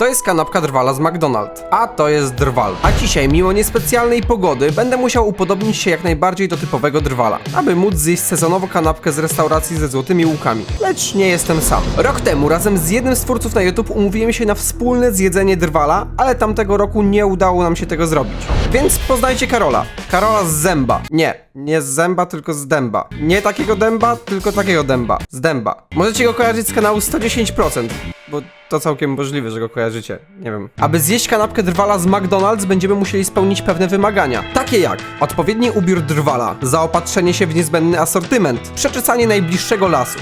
To jest kanapka drwala z McDonald's, a to jest drwal. A dzisiaj, mimo niespecjalnej pogody, będę musiał upodobnić się jak najbardziej do typowego drwala, aby móc zjeść sezonowo kanapkę z restauracji ze złotymi łukami. Lecz nie jestem sam. Rok temu razem z jednym z twórców na YouTube umówiłem się na wspólne zjedzenie drwala, ale tamtego roku nie udało nam się tego zrobić. Więc poznajcie Karola. Karola z zęba. Nie, nie z zęba, tylko z dęba. Nie takiego dęba, tylko takiego dęba. Z dęba. Możecie go kojarzyć z kanału 110%, bo to całkiem możliwe, że go kojarzycie. Nie wiem. Aby zjeść kanapkę drwala z McDonald's, będziemy musieli spełnić pewne wymagania. Takie jak odpowiedni ubiór drwala, zaopatrzenie się w niezbędny asortyment, przeczesanie najbliższego lasu.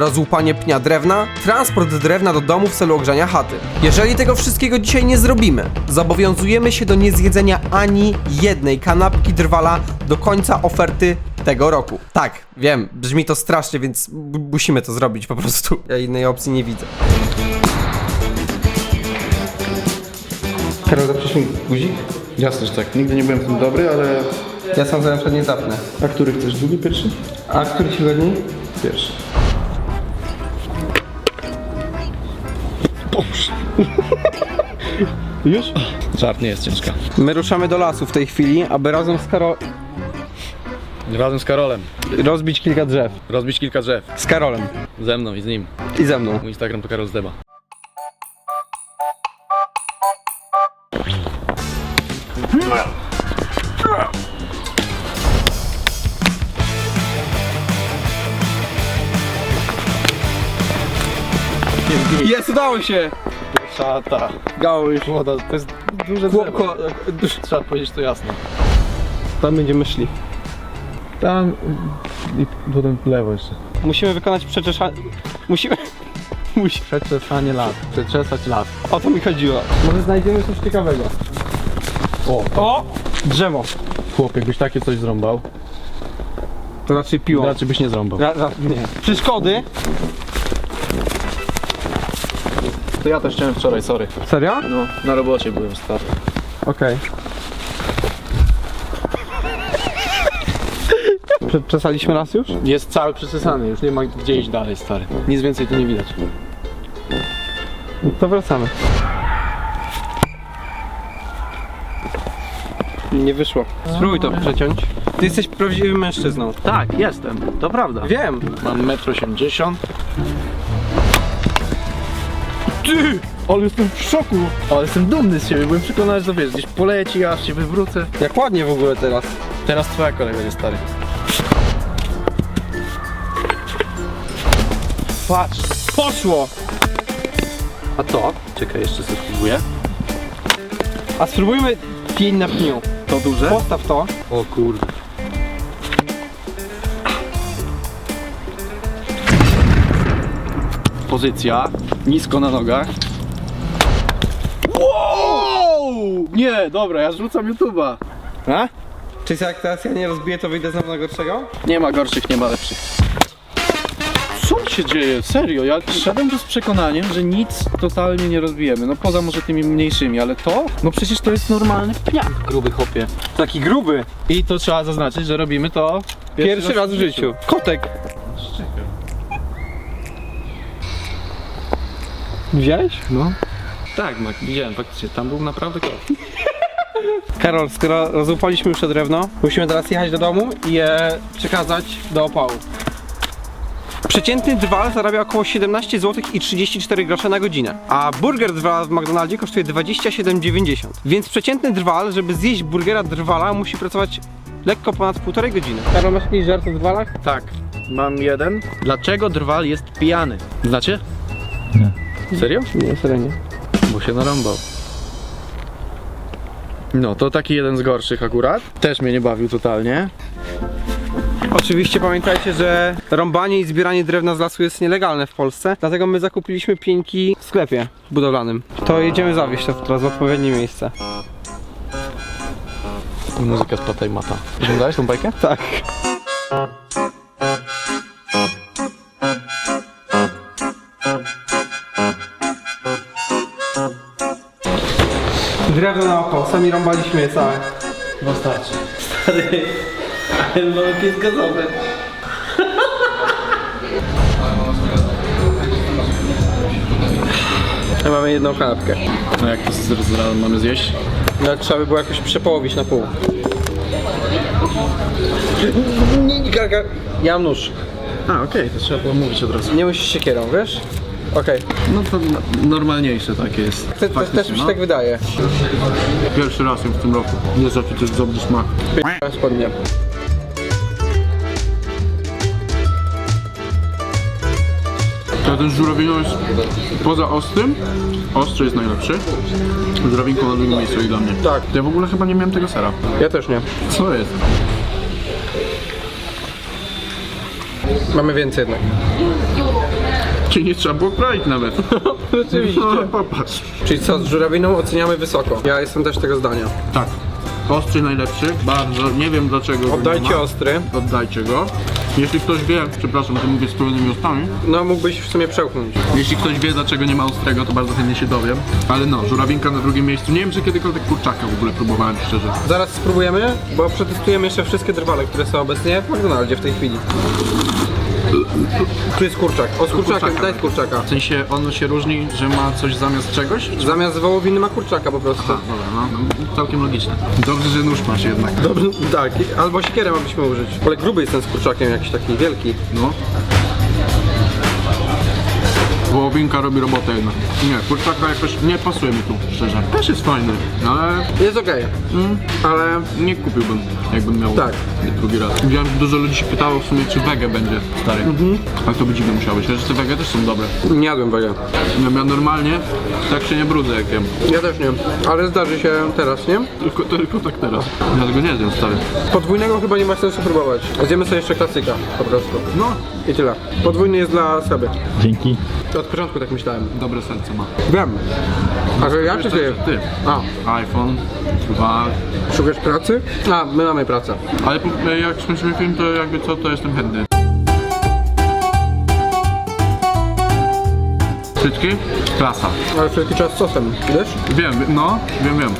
rozłupanie pnia drewna, transport drewna do domu w celu ogrzania chaty. Jeżeli tego wszystkiego dzisiaj nie zrobimy, zobowiązujemy się do niezjedzenia ani jednej kanapki drwala do końca oferty tego roku. Tak, wiem, brzmi to strasznie, więc musimy to zrobić po prostu. Ja innej opcji nie widzę. Karol, zapisz mi guzik? Jasne, że tak. Nigdy nie byłem w tym dobry, ale... Ja sam za nie zapnę. A który chcesz? Drugi, pierwszy? A który ci wygodniej? Pierwszy. Już? Żart nie jest ciężka. My ruszamy do lasu w tej chwili, aby razem z Karol... Razem z Karolem. rozbić kilka drzew. Rozbić kilka drzew. Z Karolem. Ze mną i z nim. I ze mną. Mój Instagram to Karol Zdeba. Jest, udało się! Szata. Gałuś. Młoda, to jest duże Chłopko, Trzeba powiedzieć to jasno. tam będziemy szli. Tam i potem w lewo jeszcze. Musimy wykonać przeczeszanie. Musimy. Musi... Przeczesanie lat. Przeczesać lat. O to mi chodziło. Może znajdziemy coś ciekawego. O, O! Drzewo. chłop, jakbyś takie coś zrąbał, To raczej piło. raczej byś nie zrąbał. Ra, ra, nie. Przeszkody. To ja też chciałem wczoraj, sorry. Serio? No, na robocie byłem stary. Okej. Przesaliśmy las już? Jest cały przesysany, już nie ma gdzie iść dalej, stary. Nic więcej tu nie widać. To wracamy. Nie wyszło. Spróbuj to przeciąć. Ty jesteś prawdziwym mężczyzną. Tak, jestem, to prawda. Wiem. Mam 1,80 m. Ty! Ale jestem w szoku! Ale jestem dumny z siebie, byłem przekonany, że to wiesz, gdzieś poleci, aż się wywrócę. Jak ładnie w ogóle teraz. Teraz twoja kolej będzie stary. Patrz. Poszło. A to? Czekaj, jeszcze sobie spróbuję. A spróbujmy pień na pniu. To duże? Postaw to. O kurde. Pozycja, nisko na nogach. Wow! Nie, dobra, ja zrzucam YouTube'a. A? Czy jak teraz ja nie rozbiję, to wyjdę znowu na gorszego? Nie ma gorszych, nie ma lepszych. Co się dzieje? Serio, ja szedłem tu z przekonaniem, że nic totalnie nie rozbijemy. No poza może tymi mniejszymi, ale to? No przecież to jest normalny pniak, gruby chopie. Taki gruby. I to trzeba zaznaczyć, że robimy to Pierwszy raz w życiu. Kotek. Widziałeś? No. Tak, Mak, widziałem faktycznie, tam był naprawdę kot. Karol, skoro rozłupaliśmy już to drewno, musimy teraz jechać do domu i je przekazać do opału. Przeciętny drwal zarabia około 17 zł i 34 grosze na godzinę, a burger drwala w McDonaldzie kosztuje 27,90. Więc przeciętny drwal, żeby zjeść burgera drwala, musi pracować lekko ponad półtorej godziny. Karol, masz jakiś żart o drwalach? Tak, mam jeden. Dlaczego drwal jest pijany? Znacie? Nie. Serio? Nie, serio nie. Bo się narąbał. No, to taki jeden z gorszych akurat. Też mnie nie bawił totalnie. Oczywiście pamiętajcie, że rąbanie i zbieranie drewna z lasu jest nielegalne w Polsce, dlatego my zakupiliśmy pieńki w sklepie budowlanym. To jedziemy zawieźć to teraz w odpowiednie miejsce. Muzyka z Pata i Mata. Oglądałeś tą bajkę? Tak. Drewno na oko, sami rąbaliśmy je całe. Wystarczy. Stary, ale mamy pies gazowy. A mamy jedną kanapkę. No jak to z z- mamy zjeść? No, trzeba by było jakoś przepołowić na pół. Nie, nie, garga. Ja mam nóż. A, okej, to trzeba było mówić od razu. Nie musisz siekierą, wiesz? Okej. No to n- normalniejsze takie jest. Te- te- Też mi się no. tak wydaje. Pierwszy raz jem w tym roku. Nie zawsze to jest dobry smak. Spodnie. To ten żurawino jest poza ostrym. Ostry jest najlepszy. Żurawinką na drugim miejscu i dla mnie. Tak. Ja w ogóle chyba nie miałem tego sera. Ja też nie. Co jest? Mamy więcej jednak. Czy nie trzeba było kroić nawet? Rzeczywiście. No, popatrz. Czyli co, z żurawiną oceniamy wysoko. Ja jestem też tego zdania. Tak. Ostry najlepszy, bardzo, nie wiem dlaczego go nie Oddajcie ma. ostry. Oddajcie go. Jeśli ktoś wie, przepraszam, że mówię z pełnymi ustami, No mógłbyś w sumie przełknąć. jeśli ktoś wie dlaczego nie ma ostrego, to bardzo chętnie się dowiem. Ale no, żurawinka na drugim miejscu. Nie wiem, czy kiedykolwiek kurczaka w ogóle próbowałem, szczerze. Zaraz spróbujemy, bo przetestujemy jeszcze wszystkie drwale, które są obecnie w McDonaldzie w tej chwili. Tu jest kurczak. O, z kurczakiem, kurczaka. daj z kurczaka. W sensie on się różni, że ma coś zamiast czegoś? Zamiast wołowiny ma kurczaka po prostu. Dobra, no, no całkiem logiczne. Dobrze, że nóż masz jednak. Dobrze, tak. Albo siekierę mogliśmy użyć. Ale gruby jest ten z kurczakiem jakiś taki wielki. No. Wołowinka robi robotę jednak. Nie, kurczaka jakoś nie pasuje mi tu, szczerze. Też jest fajny, ale Jest okej, ale nie kupiłbym, jakbym miał Tak. drugi raz. Widziałem, że dużo ludzi się pytało w sumie, czy wege będzie stary. Ale to by dziwnie musiało być. Chociaż te wege też są dobre. nie jadłem wege. No, ja normalnie tak się nie brudzę jak jem. Ja też nie. Ale zdarzy się teraz, nie? Tylko, tylko tak teraz. Ja tego nie zjem, stary. Podwójnego chyba nie ma sensu próbować. Zjemy sobie jeszcze klasyka po prostu. No, I tyle. Podwójny jest dla Seby. Dzięki. Od początku tak myślałem. dobre serce ma. Wiem. A że ja czy ty? ty. A, iPhone, dwa. szukasz pracy? A, my mamy pracę. Ale jak skończymy film, to jakby co, to jestem chętny. Frytki? Klasa. Ale wszelki czas z sosem, wiesz? Wiem, no, wiem, wiem.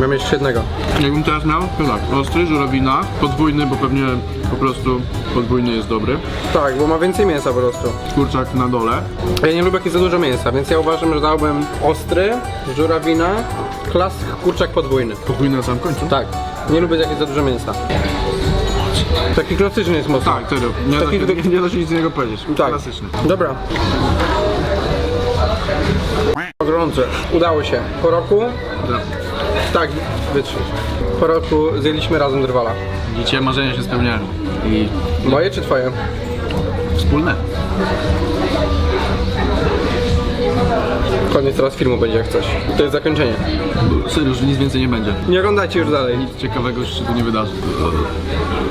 Mam jeszcze jednego. Jakbym teraz miał, to tak, ostry, żurawina, podwójny, bo pewnie po prostu podwójny jest dobry. Tak, bo ma więcej mięsa po prostu. Kurczak na dole. Ja nie lubię jak jest za dużo mięsa, więc ja uważam, że dałbym ostry, żurawina, klas kurczak podwójny. Podwójny na samym końcu? Tak. Nie lubię jak jest za dużo mięsa. Taki klasyczny jest mocno. Tak, serio. Nie, Taki- da, się, nie da się nic innego powiedzieć. Tak. Klasyczny. Dobra. Gorące. Udało się. Po roku, Tak. Tak, wytrzyj. Po roku zjedliśmy razem drwala. Widzicie, marzenia się spełniają. I Moje czy twoje? wspólne. Koniec teraz filmu będzie jak coś. To jest zakończenie. Serio, że nic więcej nie będzie. Nie oglądajcie już dalej. Nic ciekawego już się tu nie wydarzy.